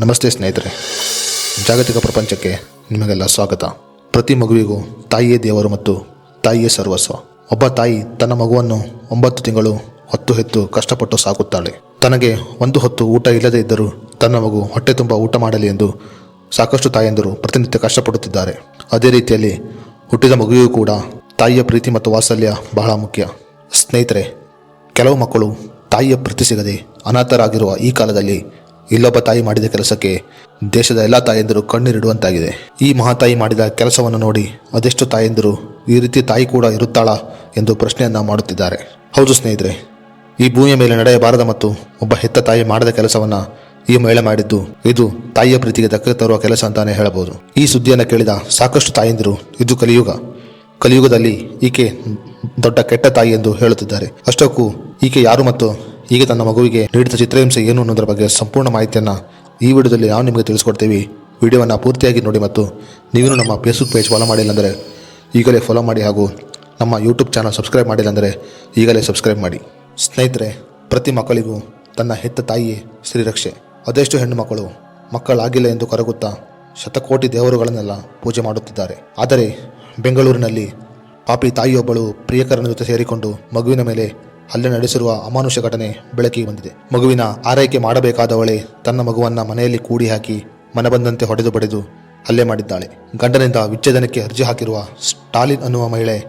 ನಮಸ್ತೆ ಸ್ನೇಹಿತರೆ. ಜಾಗತಿಕ ಪ್ರಪಂಚಕ್ಕೆ ನಿಮಗೆಲ್ಲ ಸ್ವಾಗತ. ಪ್ರತಿ ಮಗುವಿಗೂ ತಾಯಿಯೇ ದೇವರು ಮತ್ತು ತಾಯಿಯೇ ಸರ್ವಸ್ವ. ಒಬ್ಬ ತಾಯಿ ತನ್ನ ಮಗುವನ್ನು ಒಂಬತ್ತು ತಿಂಗಳು ಹೊತ್ತು ಹೆತ್ತು ಕಷ್ಟಪಟ್ಟು ಸಾಕುತ್ತಾಳೆ. ತನಗೆ ಒಂದು ಹೊತ್ತು ಊಟ ಇಲ್ಲದೇ ಇದ್ದರೂ ತನ್ನ ಮಗು ಹೊಟ್ಟೆ ತುಂಬ ಊಟ ಮಾಡಲಿ ಎಂದು ಸಾಕಷ್ಟು ತಾಯಂದಿರು ಪ್ರತಿನಿತ್ಯ ಕಷ್ಟಪಡುತ್ತಿದ್ದಾರೆ. ಅದೇ ರೀತಿಯಲ್ಲಿ ಹುಟ್ಟಿದ ಮಗುವಿಗೂ ಕೂಡ ತಾಯಿಯ ಪ್ರೀತಿ ಮತ್ತು ವಾತ್ಸಲ್ಯ ಬಹಳ ಮುಖ್ಯ. ಸ್ನೇಹಿತರೆ, ಕೆಲವು ಮಕ್ಕಳು ತಾಯಿಯ ಪ್ರೀತಿ ಸಿಗದೆ ಅನಾಥರಾಗಿರುವ ಈ ಕಾಲದಲ್ಲಿ ಇಲ್ಲೊಬ್ಬ ತಾಯಿ ಮಾಡಿದ ಕೆಲಸಕ್ಕೆ ದೇಶದ ಎಲ್ಲ ತಾಯಂದಿರು ಕಣ್ಣೀರಿಡುವಂತಾಗಿದೆ. ಈ ಮಹಾತಾಯಿ ಮಾಡಿದ ಕೆಲಸವನ್ನು ನೋಡಿ ಅದೆಷ್ಟು ತಾಯಂದಿರು ಈ ರೀತಿ ತಾಯಿ ಕೂಡ ಇರುತ್ತಾಳಾ ಎಂದು ಪ್ರಶ್ನೆಯನ್ನ ಮಾಡುತ್ತಿದ್ದಾರೆ. ಹೌದು ಸ್ನೇಹಿತರೆ, ಈ ಭೂಮಿಯ ಮೇಲೆ ನಡೆಯಬಾರದ ಮತ್ತು ಒಬ್ಬ ಹೆತ್ತ ತಾಯಿ ಮಾಡದ ಕೆಲಸವನ್ನ ಈ ಮಹಿಳೆ ಮಾಡಿದ್ದು ಇದು ತಾಯಿಯ ಪ್ರೀತಿಗೆ ದಕ್ಕ ತರುವ ಕೆಲಸ ಅಂತಾನೆ ಹೇಳಬಹುದು. ಈ ಸುದ್ದಿಯನ್ನು ಕೇಳಿದ ಸಾಕಷ್ಟು ತಾಯಂದಿರು, ಇದು ಕಲಿಯುಗ. ಕಲಿಯುಗದಲ್ಲಿ ಈಕೆ ದೊಡ್ಡ ಕೆಟ್ಟ ತಾಯಿ ಎಂದು ಹೇಳುತ್ತಿದ್ದಾರೆ. ಅಷ್ಟಕ್ಕೂ ಈಕೆ ಯಾರು ಮತ್ತು ಈಗ ತನ್ನ ಮಗುವಿಗೆ ನೀಡಿದ ಚಿತ್ರಹಿಂಸೆ ಏನು ಅನ್ನೋದರ ಬಗ್ಗೆ ಸಂಪೂರ್ಣ ಮಾಹಿತಿಯನ್ನು ಈ ವಿಡಿಯೋದಲ್ಲಿ ನಾವು ನಿಮಗೆ ತಿಳಿಸ್ಕೊಡ್ತೀವಿ. ವಿಡಿಯೋವನ್ನು ಪೂರ್ತಿಯಾಗಿ ನೋಡಿ ಮತ್ತು ನೀವೇನು ನಮ್ಮ ಫೇಸ್ಬುಕ್ ಪೇಜ್ ಫಾಲೋ ಮಾಡಿಲ್ಲ ಅಂದರೆ ಈಗಲೇ ಫಾಲೋ ಮಾಡಿ ಹಾಗೂ ನಮ್ಮ ಯೂಟ್ಯೂಬ್ ಚಾನಲ್ ಸಬ್ಸ್ಕ್ರೈಬ್ ಮಾಡಿಲ್ಲ ಅಂದರೆ ಈಗಲೇ ಸಬ್ಸ್ಕ್ರೈಬ್ ಮಾಡಿ. ಸ್ನೇಹಿತರೆ, ಪ್ರತಿ ಮಕ್ಕಳಿಗೂ ತನ್ನ ಹೆತ್ತ ತಾಯಿಯೇ ಶ್ರೀರಕ್ಷೆ ಅದೆಷ್ಟು ಹೆಣ್ಣು ಮಕ್ಕಳು ಮಕ್ಕಳಾಗಿಲ್ಲ ಎಂದು ಕರಗುತ್ತಾ ಶತಕೋಟಿ ದೇವರುಗಳನ್ನೆಲ್ಲ ಪೂಜೆ ಮಾಡುತ್ತಿದ್ದಾರೆ. ಆದರೆ ಬೆಂಗಳೂರಿನಲ್ಲಿ ಪಾಪಿ ತಾಯಿಯೊಬ್ಬಳು ಪ್ರಿಯಕರನ ಜೊತೆ ಸೇರಿಕೊಂಡು ಮಗುವಿನ ಮೇಲೆ ಹಲ್ಲೆ ನಡೆಸಿರುವ ಅಮಾನುಷ ಘಟನೆ ಬೆಳಕಿಗೆ ಬಂದಿದೆ. ಮಗುವಿನ ಆರೈಕೆ ಮಾಡಬೇಕಾದವಳೇ ತನ್ನ ಮಗುವನ್ನ ಮನೆಯಲ್ಲಿ ಕೂಡಿ ಹಾಕಿ ಮನಬಂದಂತೆ ಹೊಡೆದು ಬಡಿದು ಹಲ್ಲೆ ಮಾಡಿದ್ದಾಳೆ. ಗಂಡನಿಂದ ವಿಚ್ಛೇದನಕ್ಕೆ ಅರ್ಜಿ ಹಾಕಿರುವ ಸ್ಟಾಲಿನ್ ಅನ್ನುವ ಮಹಿಳೆ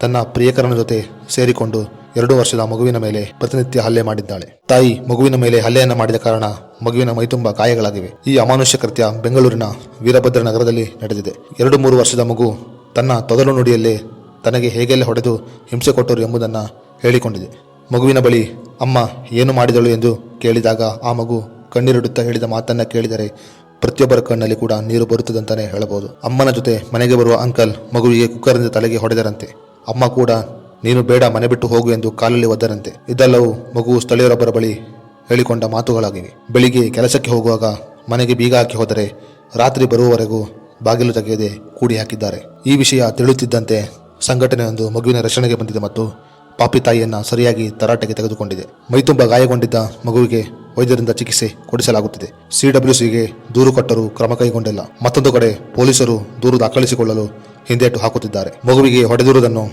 ತನ್ನ ಪ್ರಿಯಕರನ ಜೊತೆ ಸೇರಿಕೊಂಡು ಎರಡು ವರ್ಷದ ಮಗುವಿನ ಮೇಲೆ ಪ್ರತಿನಿತ್ಯ ಹಲ್ಲೆ ಮಾಡಿದ್ದಾಳೆ. ತಾಯಿ ಮಗುವಿನ ಮೇಲೆ ಹಲ್ಲೆಯನ್ನು ಮಾಡಿದ ಕಾರಣ ಮಗುವಿನ ಮೈತುಂಬ ಗಾಯಗಳಾಗಿವೆ ಈ ಅಮಾನುಷ್ಯ ಕೃತ್ಯ ಬೆಂಗಳೂರಿನ ವೀರಭದ್ರ ನಗರದಲ್ಲಿ ನಡೆದಿದೆ. ಎರಡು ಮೂರು ವರ್ಷದ ಮಗು ತನ್ನ ತೊದಲು ನುಡಿಯಲ್ಲೇ ತನಗೆ ಹೇಗೆಲ್ಲ ಹೊಡೆದು ಹಿಂಸೆ ಕೊಟ್ಟರು ಎಂಬುದನ್ನು ಹೇಳಿಕೊಂಡಿದೆ. ಮಗುವಿನ ಬಳಿ, ಅಮ್ಮ, ಏನು ಮಾಡಿದಳು? ಎಂದು ಕೇಳಿದಾಗ ಆ ಮಗು ಕಣ್ಣೀರಿಡುತ್ತಾ ಹೇಳಿದ ಮಾತನ್ನ ಕೇಳಿದರೆ ಪ್ರತಿಯೊಬ್ಬರ ಕಣ್ಣಲ್ಲಿ ಕೂಡ ನೀರು ಬರುತ್ತದಂತಾನೆ ಹೇಳಬಹುದು. ಅಮ್ಮನ ಜೊತೆ ಮನೆಗೆ ಬರುವ ಅಂಕಲ್ ಮಗುವಿಗೆ ಕುಕ್ಕರ್ನಿಂದ ತಲೆಗೆ ಹೊಡೆದರಂತೆ. ಅಮ್ಮ ಕೂಡ, ನೀನು ಬೇಡ, ಮನೆ ಬಿಟ್ಟು ಹೋಗು ಎಂದು ಕಾಲಲ್ಲಿ ಒದ್ದರಂತೆ. ಇದೆಲ್ಲವೂ ಮಗು ಸ್ಥಳೀಯರೊಬ್ಬರ ಬಳಿ ಹೇಳಿಕೊಂಡ ಮಾತುಗಳಾಗಿವೆ. ಬೆಳಿಗ್ಗೆ ಕೆಲಸಕ್ಕೆ ಹೋಗುವಾಗ ಮನೆಗೆ ಬೀಗ ಹಾಕಿ ಹೋದರೆ ರಾತ್ರಿ ಬರುವವರೆಗೂ ಬಾಗಿಲು ತೆಗೆಯದೆ ಕೂಡಿ ಹಾಕಿದ್ದಾರೆ. ಈ ವಿಷಯ ತಿಳಿಯುತ್ತಿದ್ದಂತೆ ಸಂಘಟನೆಯೊಂದು ಮಗುವಿನ ರಕ್ಷಣೆಗೆ ಬಂದಿದೆ ಮತ್ತು ಪಾಪಿ ತಾಯಿಯನ್ನು ಸರಿಯಾಗಿ ತರಾಟೆಗೆ ತೆಗೆದುಕೊಂಡಿದೆ. ಮೈತುಂಬ ಗಾಯಗೊಂಡಿದ್ದ ಮಗುವಿಗೆ ವೈದ್ಯರಿಂದ ಚಿಕಿತ್ಸೆ ಕೊಡಿಸಲಾಗುತ್ತಿದೆ. ಸಿಡಬ್ಲ್ಯೂಸಿಗೆ ದೂರು ಕೊಟ್ಟರೂ ಕ್ರಮ ಕೈಗೊಂಡಿಲ್ಲ. ಮತ್ತೊಂದು ಕಡೆ ಪೊಲೀಸರು ದೂರು ದಾಖಲಿಸಿಕೊಳ್ಳಲು ಹಿಂದೇಟು ಹಾಕುತ್ತಿದ್ದಾರೆ. ಮಗುವಿಗೆ ಹೊಡೆದಿರುವುದನ್ನು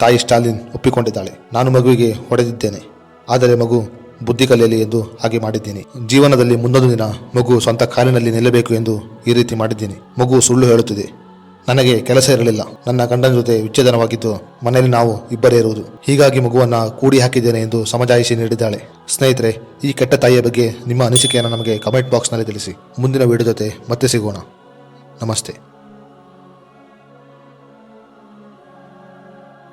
ತಾಯಿ ಸ್ಟಾಲಿನ್ ಒಪ್ಪಿಕೊಂಡಿದ್ದಾಳೆ. ನಾನು ಮಗುವಿಗೆ ಹೊಡೆದಿದ್ದೇನೆ. ಆದರೆ ಮಗು ಬುದ್ಧಿ ಕಲಿಯಲಿ ಎಂದು ಹಾಗೆ ಮಾಡಿದ್ದೀನಿ. ಜೀವನದಲ್ಲಿ ಮುಂದೊಂದು ದಿನ ಮಗು ಸ್ವಂತ ಕಾಲಿನಲ್ಲಿ ನಿಲ್ಲಬೇಕು ಎಂದು ಈ ರೀತಿ ಮಾಡಿದ್ದೀನಿ. ಮಗು ಸುಳ್ಳು ಹೇಳುತ್ತಿದೆ. ನನಗೆ ಕೆಲಸ ಇರಲಿಲ್ಲ. ನನ್ನ ಗಂಡನ ಜೊತೆ ವಿಚ್ಛೇದನವಾಗಿದ್ದು ಮನೆಯಲ್ಲಿ ನಾವು ಇಬ್ಬರೇ ಇರುವುದು. ಹೀಗಾಗಿ ಮಗುವನ್ನ ಕೂಡಿ ಹಾಕಿದ್ದೇನೆ ಎಂದು ಸಮಜಾಯಿಸಿ ನೀಡಿದ್ದಾಳೆ. ಸ್ನೇಹಿತರೆ, ಈ ಕೆಟ್ಟ ತಾಯಿಯ ಬಗ್ಗೆ ನಿಮ್ಮ ಅನಿಸಿಕೆಯನ್ನು ನಮಗೆ ಕಮೆಂಟ್ ಬಾಕ್ಸ್ನಲ್ಲಿ ತಿಳಿಸಿ. ಮುಂದಿನ ವಿಡಿಯೋ ಜೊತೆ ಮತ್ತೆ ಸಿಗೋಣ. ನಮಸ್ತೆ.